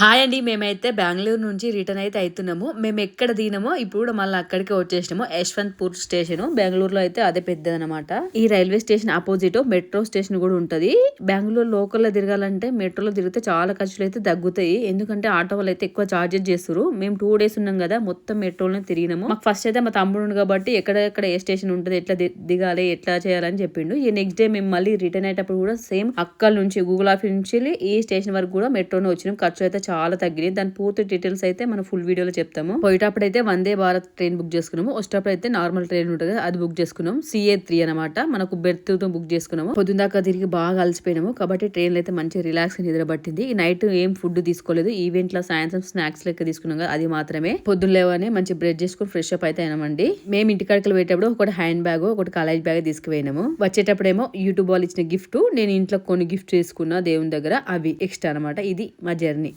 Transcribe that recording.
Hi అండి మేమైతే బెంగళూరు నుంచి రిటర్న్ అయితే అవుతున్నాము మేము ఎక్కడ దిగినామో ఇప్పుడు మళ్ళీ అక్కడికి వచ్చేసినాము. యశ్వంత్పూర్ స్టేషన్ బెంగళూరులో అయితే అదే పెద్దది అనమాట ఈ railway station opposite metro station కూడా ఉంటుంది. బెంగళూరు లోకల్లో తిరగాలంటే మెట్రోలో తిరిగితే చాలా ఖర్చులు అయితే తగ్గుతాయి. ఎందుకంటే ఆటో వాళ్ళు అయితే ఎక్కువ చార్జెస్ చేస్తారు మేము టూ డేస్ ఉన్నాం కదా మొత్తం మెట్రోలోనే తిరిగినాము. మాకు ఫస్ట్ అయితే మా తమ్ముడు కాబట్టి ఎక్కడెక్కడ ఏ స్టేషన్ ఉంటుంది ఎట్లా దిగాలి ఎట్లా చేయాలని చెప్పిండు. ఈ నెక్స్ట్ డే మేము మళ్ళీ రిటర్న్ అయ్యేటప్పుడు కూడా సేమ్ అక్కడ నుంచి గూగుల్ ఆఫీస్ నుంచి ఈ స్టేషన్ వరకు కూడా మెట్రోలో వచ్చినాం. ఖర్చు అయితే చాలా తగ్గినాయి. దాని పూర్తి డీటెయిల్స్ అయితే మనం ఫుల్ వీడియోలో చెప్తాము. పోయేటప్పుడు అయితే వందే భారత్ ట్రైన్ బుక్ చేసుకున్నాము. వచ్చేటప్పుడు అయితే నార్మల్ ట్రైన్ ఉంటుంది అది బుక్ చేసుకున్నాం. సిఏ త్రీ అనమాట మనకు బెర్త్తో బుక్ చేసుకున్నాము. పొద్దున్న దాకా తిరిగి బాగా అలసిపోయినాము. కాబట్టి ట్రైన్ అయితే మంచి రిలాక్స్ నిద్ర పట్టింది. ఈ నైట్ ఏం ఫుడ్ తీసుకోలేదు. ఈవెంట్లో సాయంత్రం స్నాక్స్ లెక్క తీసుకున్నాం కదా అది మాత్రమే. పొద్దున్న మంచి బ్రెడ్ చేసుకుని ఫ్రెష్ అప్ అయితే అయినామండి. మేము ఇంటికాడికి పోయేటప్పుడు ఒకటి హ్యాండ్ బ్యాగ్ ఒకటి కాలేజ్ బ్యాగ్ తీసుకుపోయినాము. వచ్చేటప్పుడేమో యూట్యూబ్ వాళ్ళు ఇచ్చిన గిఫ్ట్ నేను ఇంట్లో కొన్ని గిఫ్ట్ చేసుకున్న దేవుని దగ్గర అవి ఎక్స్ట్రా అనమాట ఇది మా జర్నీ.